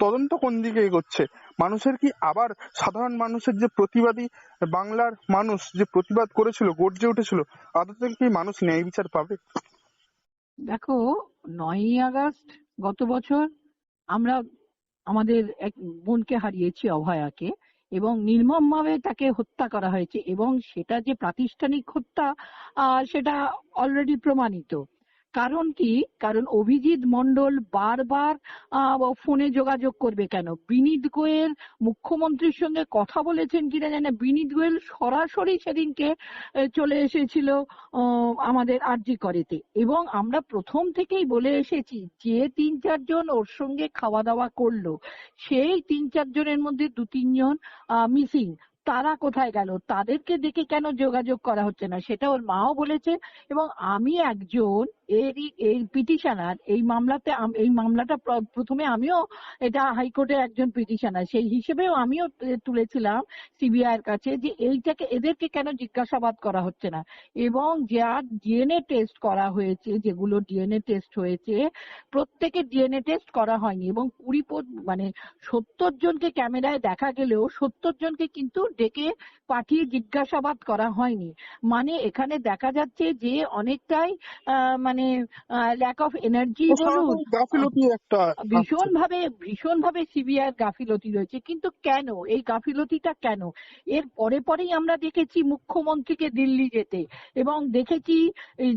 তদন্ত কোন দিকে এগোচ্ছে? মানুষের কি আবার সাধারণ মানুষের যে প্রতিবাদী বাংলার মানুষ যে প্রতিবাদ করেছিল, গর্জে উঠেছিল আদতে কি মানুষ ন্যায় বিচার পাবে? দেখো, নয়ই আগস্ট গত বছর আমরা আমাদের এক বোনকে হারিয়েছি অভয়াকে এবং নির্মমভাবে তাকে হত্যা করা হয়েছে এবং সেটা যে প্রাতিষ্ঠানিক হত্যা সেটা অলরেডি প্রমাণিত। কারণ কি? কারণ অভিজিৎ মন্ডল বারবার ফোনে যোগাযোগ করবে কেন? বিনীত গোয়েল মুখ্যমন্ত্রীর সঙ্গে কথা বলেছেন কিনা জানে বিনীত গোয়েল সরাসরি সেদিনকে চলে এসেছিল আমাদের আরজি করেতে। এবং আমরা প্রথম থেকেই বলে এসেছি, যে তিন চারজন ওর সঙ্গে খাওয়া দাওয়া করল, সেই তিন চারজনের মধ্যে দু তিনজন মিসিং। তারা কোথায় গেল? তাদেরকে দেখে কেন যোগাযোগ করা হচ্ছে না? সেটা ওর মাও বলেছে। এবং আমি একজন এরই এই পিটিশনার এই মামলাতে এই মামলাটা প্র- প্রথমে আমিও এটা হাইকোর্টের একজন পিটিশনার সেই হিসেবেও আমিও তুলেছিলাম সিবিআই এর কাছে যে এইটাকে এদেরকে কেন জিজ্ঞাসাবাদ করা হচ্ছে না? এবং যা ডিএনএ টেস্ট করা হয়েছে যেগুলো ডিএনএ টেস্ট হয়েছে প্রত্যেকে ডিএনএ টেস্ট করা হয়নি এবং কুড়ি মানে সত্তর জনকে ক্যামেরায় দেখা গেলেও সত্তর জনকে কিন্তু ডেকে পাঠিয়ে জিজ্ঞাসাবাদ করা হয়নি। মানে এখানে দেখা যাচ্ছে যে অনেকটাই আহ, মানে ল্যাক অফ এনার্জি বলুন গাফিলতি একটা ভীষণ ভাবে ভীষণ ভাবে সিবিআই গাফিলতি রয়েছে। কিন্তু কেন? এই গাফিলতিটা কেন? এর পরে পরেই আমরা দেখেছি মুখ্যমন্ত্রীকে দিল্লি যেতে এবং দেখেছি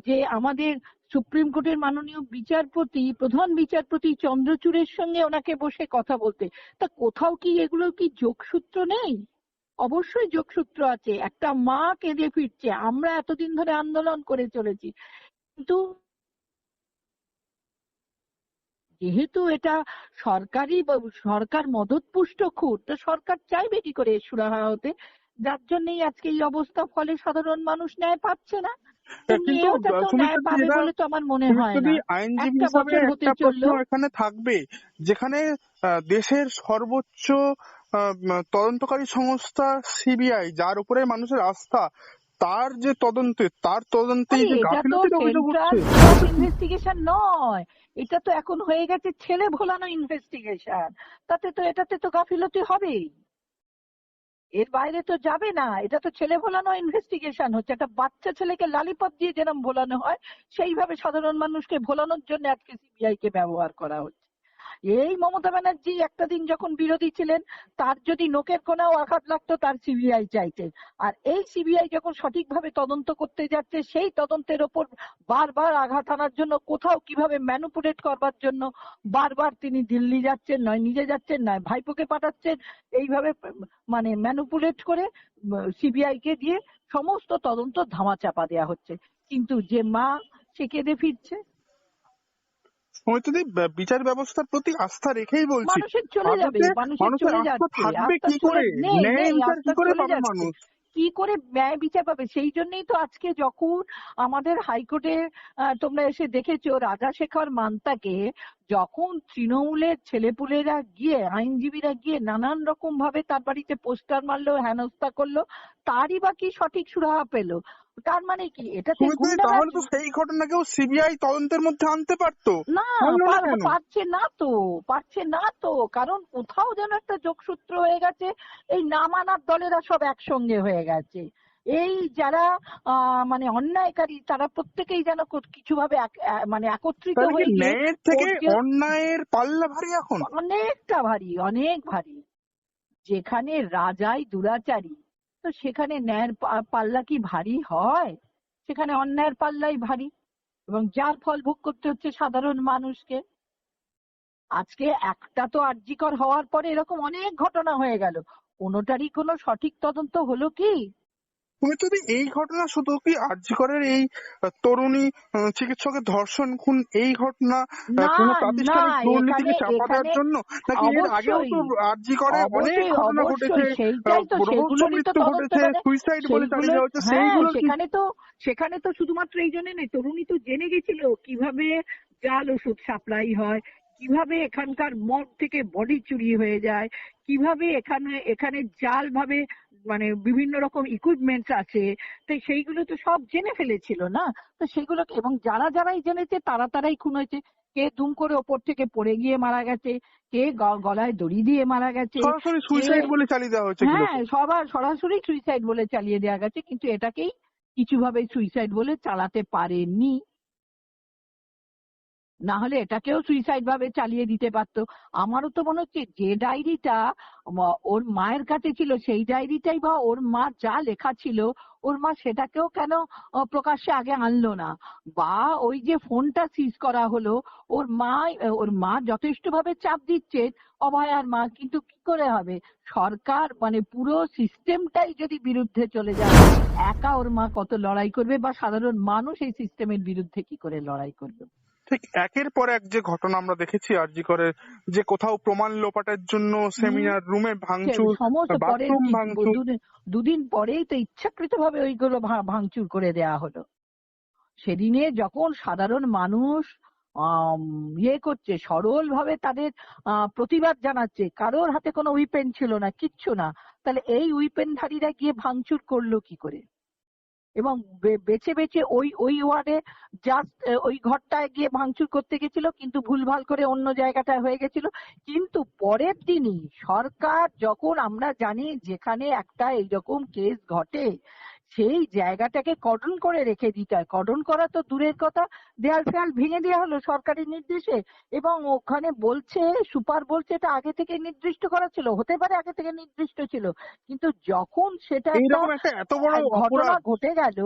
যে আমাদের সুপ্রিম কোর্টের মাননীয় বিচারপতি প্রধান বিচারপতি চন্দ্রচূড়ের সঙ্গে ওনাকে বসে কথা বলতে। তা কোথাও কি এগুলো কি যোগসূত্র নেই? অবশ্যই যোগসূত্র আছে। একটা মা কেঁদে ফিরছে। আমরা এতদিন ধরে আন্দোলন করে চলেছি। কিন্তু যেহেতু এটা সরকারি সরকার মদতপুষ্ট খুন তো সরকার চাইবে কি করে সুরাহা হতে? যার জন্যই আজকে এই অবস্থা ফলে সাধারণ মানুষ ন্যায় পাচ্ছে না। মনে হয়। এখানে থাকবে যেখানে দেশের সর্বোচ্চ তদন্তকারী সংস্থা সিবিআই যার উপরে মানুষের আস্থা তার যে তদন্তে তার তদন্তে আরে যে এটা তো গাফিলতির অভিযোগ উঠছে। ইনভেস্টিগেশন নয়। এটা তো এখন হয়ে গেছে ছেলে ভোলানো ইনভেস্টিগেশন তাতে তো এটাতে তো গাফিলতি হবেই। এর বাইরে তো যাবে না। এটা তো ছেলে ভোলানো ইনভেস্টিগেশন হচ্ছে। একটা বাচ্চা ছেলেকে লালিপপ দিয়ে যেরকম ভোলানো হয় সেইভাবে সাধারণ মানুষকে ভোলানোর জন্য আজকে সিবিআই কে ব্যবহার করা হচ্ছে। এই মমতা ব্যানার্জি একটা দিন যখন বিরোধী ছিলেন, তার যদি নোকের কোনাও আঘাত লাগতো, তার সিবিআই চাইতেন আর এই সিবিআই যখন সঠিকভাবে তদন্ত করতে যাচ্ছে, সেই তদন্তের ওপর বারবার আঘাত আনার জন্য, কোথাও কীভাবে ম্যানুপুলেট করবার জন্য বারবার তিনি দিল্লি যাচ্ছেন, নয় নিজে যাচ্ছেন, নয় ভাইপোকে পাঠাচ্ছেন, এইভাবে মানে ম্যানুপুলেট করে সিবিআই কে দিয়ে সমস্ত তদন্ত ধামাচাপা দেওয়া হচ্ছে। কিন্তু যে মা, সে কেঁদে ফিরছে সমিতি বিচার ব্যবস্থার প্রতি আস্থা রেখেই বলছি। মানুষের চলে যাবে মানুষের চলে যাচ্ছে থাকবে কি করে? নেই ন্যায় বিচার কি করে পাবে মানুষ? কি করে ন্যায় বিচার পাবে? সেই জন্যই তো আজকে যখন আমাদের হাইকোর্টে তোমরা এসে দেখেছ রাজাশেখর মান্তাকে যখন তৃণমূলের ছেলেপুলেরা গিয়ে আইনজীবীরা গিয়ে নানান রকম ভাবে তার বাড়িতে পোস্টার মারলো হেনস্থা করল তারই বা কি সঠিক সুরাহা পেল? তার মানে কি? সমিতি তাহলে তো সেই ঘটনাকেও সিবিআই তদন্তের মধ্যে আনতে পারতো। না? পারছে না তো পারছে না তো কারণ কোথাও যেন একটা যোগসূত্র হয়ে গেছে এই না মানার দলেরা সব একসঙ্গে হয়ে গেছে। এই যারা মানে অন্যায়কারী তারা প্রত্যেকেই যেন কিছু ভাবে মানে একত্রিত হয়ে ন্যায়ের থেকে অন্যায়ের পাল্লা ভারী এখন? অনেকটা ভারী অনেক ভারী। যেখানে রাজাই দুরাচারী তো সেখানে ন্যায়ের পাল্লা কি ভারী হয়? সেখানে অন্যায়ের পাল্লাই ভারী। এবং যার ফল ভোগ করতে হচ্ছে সাধারণ মানুষকে। আজকে একটা তো আর্যিকর হওয়ার পরে এরকম অনেক ঘটনা হয়ে গেল। কোনোটারই কোনো সঠিক তদন্ত হলো কি? তুমি যদি এই ঘটনা শুধু কি আর্যিকরের এই তরুণী আহ, চিকিৎসকের ধর্ষণ খুন এই ঘটনা কোনো প্রাতিষ্ঠানিক দুর্নীতিকে চাপা দেওয়ার জন্য? নাকি এর আগেও তো আর্যিকরে অনেক ঘটনা ঘটেছে রহস্য মৃত্যু ঘটেছে সুইসাইড বলে চালিয়ে দেওয়া হচ্ছে হ্যাঁ, সেইগুলো সেখানে তো সেখানে তো শুধুমাত্র এই জন্য নেই তরুণী তো জেনে গেছিল কীভাবে জাল ওষুধ সাপ্লাই হয় কীভাবে এখানকার মদ থেকে বডি চুরি হয়ে যায় কীভাবে এখানে এখানে জাল ভাবে মানে বিভিন্ন রকম ইকুইপমেন্টস আছে তো সেইগুলো তো সব জেনে ফেলেছিল না? তো সেগুলো এবং যারা যারাই জেনেছে তারা তারাই খুন হয়েছে। কে দুম করে ওপর থেকে পড়ে গিয়ে মারা গেছে কে গলায় দড়ি দিয়ে মারা গেছে সরাসরি সুইসাইড বলে চালিয়ে দেওয়া হয়েছে হ্যাঁ সবার সরাসরি সুইসাইড বলে চালিয়ে দেওয়া গেছে কিন্তু এটাকেই কিছুভাবে সুইসাইড বলে চালাতে পারেনি না হলে এটাকেও সুইসাইড ভাবে চালিয়ে দিতে পারতো। আমারও তো মনে হচ্ছে যে ডায়েরিটা ওর মায়ের কাছে ছিল, সেই ডায়েরিটাই বা ওর মা যা লেখা ছিল, ওর মা সেটাকেও কেন প্রকাশ্যে আগে আনলো না? বা ওই যে ফোনটা সিজ করা হলো, ওর মা ওর মা যথেষ্ট ভাবে চাপ দিচ্ছে অভয়ার মা, কিন্তু কি করে হবে? সরকার মানে পুরো সিস্টেমটাই যদি বিরুদ্ধে চলে যায়, একা ওর মা কত লড়াই করবে বা সাধারণ মানুষ এই সিস্টেমের বিরুদ্ধে কি করে লড়াই করবে? ঠিক একের পর এক যে ঘটনা আমরা দেখেছি আরজি করে যে কোথাও প্রমাণ লোপাটের জন্য সেমিনার রুমে ভাঙচুর বাথরুম ভাঙচুর। দুদিন- পরেই তো ইচ্ছাকৃত ভাবে ওইগুলো ভাঙচুর করে দেয়া হলো। সেদিনে যখন সাধারণ মানুষ ইয়ে করছে সরল ভাবে তাদের আহ, প্রতিবাদ জানাচ্ছে কারোর হাতে কোনো উইপেন ছিল না কিচ্ছু না তাহলে এই উইপেনধারীরা গিয়ে ভাঙচুর করল কি করে? এবং বেছে বেছে ওই ওই ওয়ার্ডে জাস্ট ওই ঘরটায় গিয়ে ভাঙচুর করতে গেছিল, কিন্তু ভুলভাল করে অন্য জায়গাটায় হয়ে গেছিল। কিন্তু পরের দিনই সরকার, যখন আমরা জানি যেখানে একটা এইরকম কেস ঘটে সেই জায়গাটাকে কর্ডন করে রেখে দিতে হয়। কর্ডন করা তো দূরের কথা। দেয়াল ফেয়াল ভেঙে দেওয়া হলো সরকারি নির্দেশে এবং ওখানে বলছে সুপার বলছে এটা আগে থেকে নির্দিষ্ট করা ছিল হতে পারে আগে থেকে নির্দিষ্ট ছিল। কিন্তু যখন সেটা এত বড় ঘটনা ঘটে গেল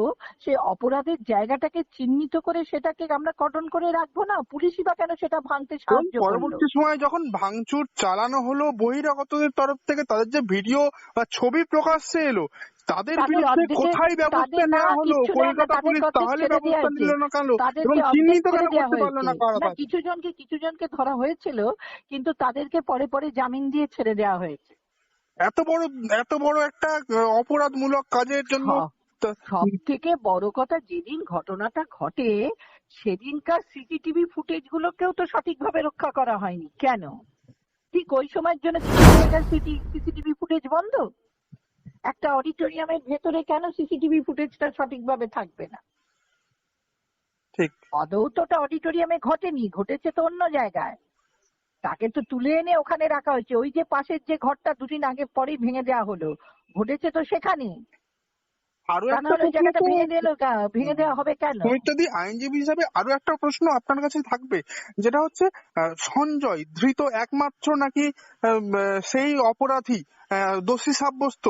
সে অপরাধের জায়গাটাকে চিহ্নিত করে সেটাকে আমরা কটন করে রাখব না? পুলিশই বা কেন সেটা ভাঙতে সাহায্য পরবর্তী সময়ে যখন ভাঙচুর চালানো হলো বহিরাগতদের তরফ থেকে তাদের যে ভিডিও বা ছবি প্রকাশ্যে এলো তাদের বিরুদ্ধে কোথায় ব্যবস্থা নেওয়া হলো? কলকাতা পুলিশ তাহলে ব্যবস্থা নিল না কেন? এবং চিহ্নিত কেন করতে পারল না কারা কিছু জনকে কিছু জনকে ধরা হয়েছিল কিন্তু তাদেরকে পরে পরে জামিন দিয়ে ছেড়ে দেওয়া হয়েছে। এত বড় এত বড় একটা অপরাধমূলক কাজের জন্য সব থেকে বড় কথা যেদিন ঘটনাটা ঘটে সেদিনকার সিসিটিভি ফুটেজ গুলোকেও তো সঠিকভাবে রক্ষা করা হয়নি। কেন? ঠিক ওই সময়ের জন্য সিসিটিভি ফুটেজ বন্ধ? একটা অডিটোরিয়ামের ভেতরে কেন সিসিটিভি ফুটেজটা সঠিকভাবে থাকবে না? ঠিক। ওটা অডিটোরিয়ামে ঘটেনি ঘটেছে তো অন্য জায়গায়। তাকে তো তুলে এনে ওখানে রাখা হয়েছে। ওই যে পাশের যে ঘরটা দুদিন আগে পরেই ভেঙে দেওয়া হলো ঘটেছে তো সেখানে আরও একটা জায়গাটা ভেঙে দিল ভেঙে দেওয়া হবে কেন? আইনজীবী হিসাবে আরও একটা প্রশ্ন আপনার কাছে থাকবে যেটা হচ্ছে সঞ্জয় ধৃত একমাত্র নাকি সেই অপরাধী দোষী সাব্যস্ত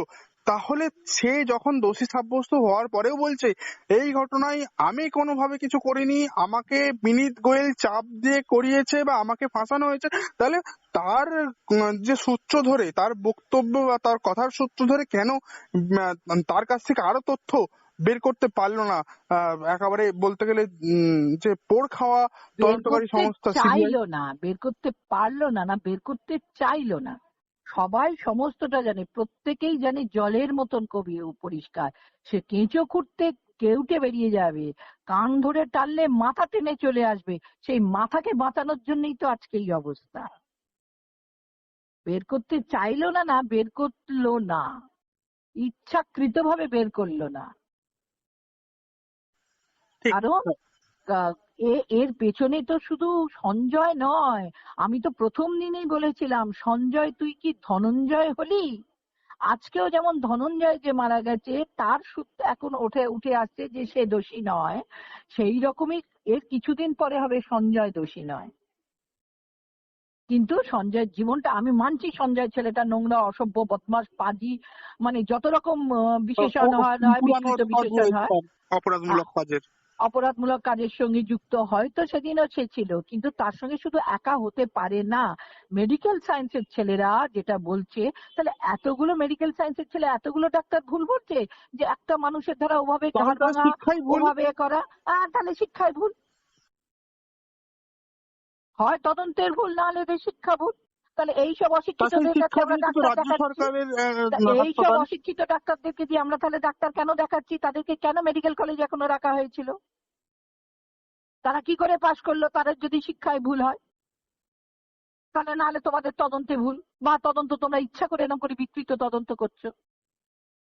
তাহলে সে যখন দোষী সাব্যস্ত হওয়ার পরেও বলছে এই ঘটনায় আমি কোনোভাবে কিছু করিনি আমাকে বিনীত গোয়েল চাপ দিয়ে করিয়েছে বা আমাকে ফাঁসানো হয়েছে তাহলে তার যে সূত্র ধরে তার বক্তব্য বা তার কথার সূত্র ধরে কেন তার কাছ থেকে আরও তথ্য বের করতে পারল না? আহ, একেবারে বলতে গেলে যে পোড় খাওয়া তদন্তকারী সংস্থা চাইলো না বের করতে পারল না না বের করতে চাইলো না। সবাই সমস্তটা জানে প্রত্যেকেই জানে জলের মতন কবি পরিষ্কার। সে কেঁচো খুঁড়তে কেউটে বেরিয়ে যাবে কান ধরে টানলে মাথা টেনে চলে আসবে সেই মাথাকে বাঁচানোর জন্যই তো আজকে এই অবস্থা। বের করতে চাইলো না না বের করল না। ইচ্ছাকৃতভাবে বের করল না। কারণ এ- এর পেছনে তো শুধু সঞ্জয় নয় আমি তো প্রথম দিনেই বলেছিলাম সঞ্জয় তুই কি ধনঞ্জয় হলি? আজকেও যেমন ধনঞ্জয় যে মারা গেছে তার সূত্র এখন উঠে উঠে আসছে যে সে দোষী নয়। সেই রকমই এর কিছুদিন পরে হবে সঞ্জয় দোষী নয়। কিন্তু সঞ্জয়ের জীবনটা আমি মানছি সঞ্জয় ছেলেটা নোংরা অসভ্য বদমাস পাজি মানে যত রকম বিশেষণ হয় পুরানো বিশেষণ হয়। অপরাধমূলক কাজের। অপরাধমূলক কাজের সঙ্গে যুক্ত হয়তো সেদিনও সে ছিল কিন্তু তার সঙ্গে শুধু একা হতে পারে না। মেডিকেল সায়েন্সের ছেলেরা যেটা বলছে তাহলে এতগুলো মেডিকেল সায়েন্সের ছেলে এতগুলো ডাক্তার ভুল করছে যে একটা মানুষের দ্বারা ওভাবে ওভাবে করা তাহলে শিক্ষায় ভুল। হয় তদন্তের ভুল না হলে শিক্ষা ভুল। তাহলে এইসব তা অশিক্ষিতদের সেই কাছে আমরা ডাক্তার দেখাচ্ছি। সরকারের আহ, তা এইসব অশিক্ষিত ডাক্তারদেরকে দিয়ে আমরা তাহলে ডাক্তার কেন দেখাচ্ছি? তাদেরকে কেন মেডিকেল কলেজে এখনও রাখা হয়েছিল? তারা কি করে পাশ করল? তাদের যদি শিক্ষায় ভুল হয়? তাহলে নাহলে তোমাদের তদন্তে ভুল। বা তদন্ত তোমরা ইচ্ছা করে এরকম করে বিকৃত তদন্ত করছ।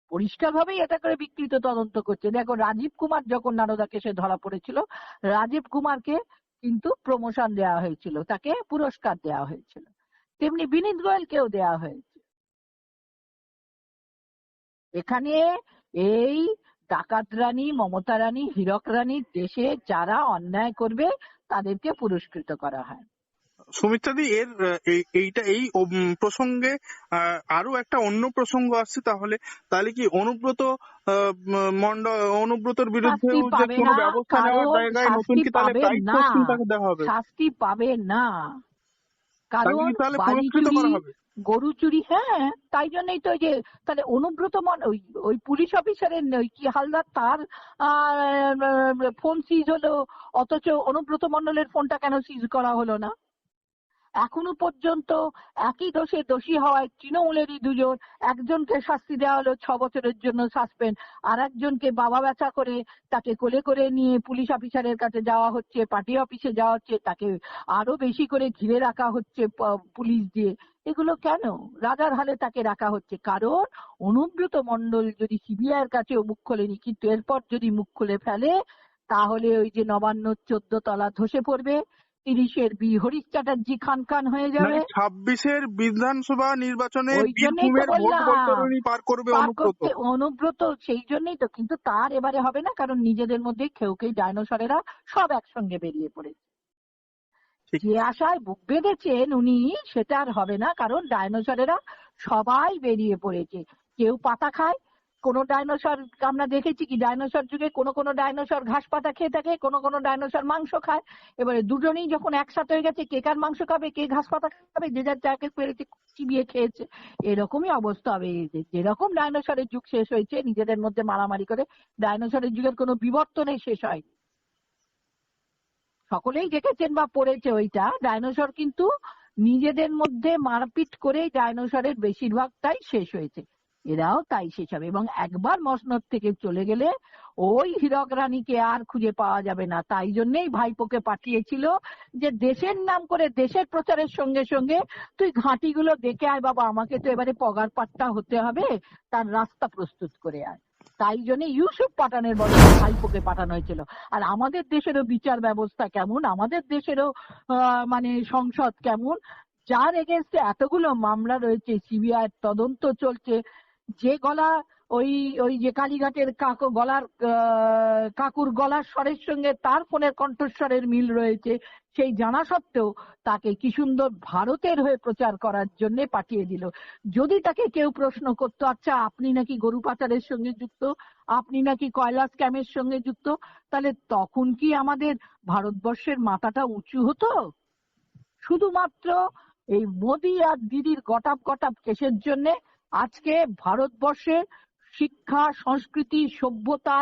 পরিষ্কার ভাবেই এটা করে বিকৃত তদন্ত করছে। দেখো রাজীব কুমার যখন নারদা কেসে ধরা পড়েছিল। রাজীব কুমারকে কিন্তু প্রমোশন দেওয়া হয়েছিল। তাকে পুরস্কার দেওয়া হয়েছিল। তেমনি বিনীত গোয়েলকেও দেওয়া হয়েছে। এখানে এই ডাকাত রানী মমতা রানী হীরক রানীর দেশে যারা অন্যায় করবে তাদেরকে পুরস্কৃত করা হয়। সুমিত্রাদি এর এইটা এই প্রসঙ্গে আরও একটা অন্য প্রসঙ্গ আসছে তাহলে। তাহলে কি অনুব্রত মন্ডল অনুব্রতর বিরুদ্ধে শাস্তি পাবে কোনো না, ব্যবস্থা নেওয়ার জায়গায় নতুন কি তাহলে তাকে দেওয়া হবে? শাস্তি পাবে না। কারণ বাড়ি চুরি গরু চুরি হ্যাঁ তাই জন্যই তো ওই যে তাহলে অনুব্রত মন ওই ওই পুলিশ অফিসারের ওই কি হালদার তার ফোন সিজ হলো অথচ অনুব্রত মন্ডলের ফোনটা কেন সিজ করা হলো না? এখনও পর্যন্ত একই দোষে দোষী হওয়ায় তৃণমূলেরই দুজন। একজনকে শাস্তি দেওয়া হলো ছ বছরের জন্য সাসপেন্ড আর একজনকে বাবা বেচা করে তাকে কোলে করে নিয়ে পুলিশ অফিসারের কাছে যাওয়া হচ্ছে, পার্টি অফিসে যাওয়া হচ্ছে, তাকে আরও বেশি করে ঘিরে রাখা হচ্ছে পুলিশ দিয়ে। এগুলো কেন? রাজার হালে তাকে রাখা হচ্ছে। কারণ অনুব্রত মন্ডল যদি সিবিআই এর কাছেও মুখ খোলেনি, কিন্তু এরপর যদি মুখ খুলে ফেলে, তাহলে ওই যে নবান্ন চোদ্দ তলা ধসে পড়বে। তিরিশের বি হরিশ চ্যাটার্জি খান খান হয়ে যাবে? ছাব্বিশের বিধানসভা নির্বাচনে। পার করবে অনুব্রত। অনুব্রত সেই জন্যই তো কিন্তু তার এবারে হবে না কারণ নিজেদের মধ্যে খেউকেই ডাইনোসরেরা সব একসঙ্গে বেরিয়ে পড়েছে। যে আশায় বুক বেঁধেছেন উনি সেটা আর হবে না কারণ ডাইনোসরেরা সবাই বেরিয়ে পড়েছে। কেউ পাতা খায় কোন ডাইনোসর আমরা দেখেছি কি ডাইনোসর যুগে কোন কোন ডাইনোসর ঘাস পাতা খেয়ে থাকে, কোন কোন ডাইনোসর মাংস খায়। এবারে দুজনেই যখন একসাথে হয়ে গেছে, কে কার মাংস খাবে, কে ঘাস পাতা খাবে, যে যার যাকে পেরেছে চিবিয়ে খেয়েছে, এরকমই অবস্থা হবে। যেরকম ডাইনোসরের যুগ শেষ হয়েছে, নিজেদের মধ্যে মারামারি করে ডাইনোসরের যুগের কোনো বিবর্তনই শেষ হয় সকলেই দেখেছেন বা পড়েছে ওইটা ডাইনোসর কিন্তু নিজেদের মধ্যে মারপিট করে ডাইনোসরের বেশিরভাগটাই শেষ হয়েছে। এরাও তাই শেষ হবে এবং একবার মসনদ থেকে চলে গেলে ওই হীরক রানীকে আর খুঁজে পাওয়া যাবে না। তাই জন্যই ভাইপোকে পাঠিয়েছিল যে, দেশের নাম করে দেশের প্রচারের সঙ্গে সঙ্গে তুই ঘাঁটিগুলো দেখে আয় বাবা, আমাকে তো এবারে পগার পাট্টা হতে হবে। তার রাস্তা প্রস্তুত করে আয়। তাই জন্য ইউসুফ পাঠানের বদলে ভাইপোকে পাঠানো হয়েছিল। আর আমাদের দেশেরও বিচার ব্যবস্থা কেমন? আমাদের দেশেরও মানে সংসদ কেমন? যার এগেনস্টে এতগুলো মামলা রয়েছে সিবিআই তদন্ত চলছে। যে গলা ওই ওই যে কালীঘাটের কাকু গলার কাকুর গলার স্বরের সঙ্গে তার ফোনের কণ্ঠস্বরের মিল রয়েছে, সেই জানা সত্ত্বেও তাকে কি সুন্দর ভারতের হয়ে প্রচার করার জন্য পাঠিয়ে দিল। যদি তাকে কেউ প্রশ্ন করতো আচ্ছা আপনি নাকি গরু পাচারের সঙ্গে যুক্ত? আপনি নাকি কয়লা স্ক্যামের সঙ্গে যুক্ত? তাহলে তখন কি আমাদের ভারতবর্ষের মাথাটা উঁচু হতো? শুধুমাত্র এই মোদি আর দিদির গটাপ গটাপ কেসের জন্য আজকে ভারতবর্ষে শিক্ষা সংস্কৃতি সভ্যতা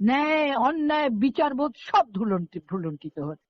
ন্যায় অন্যায় বিচারবোধ সব ধুলন্টি ভুলুণ্ঠিত হচ্ছে।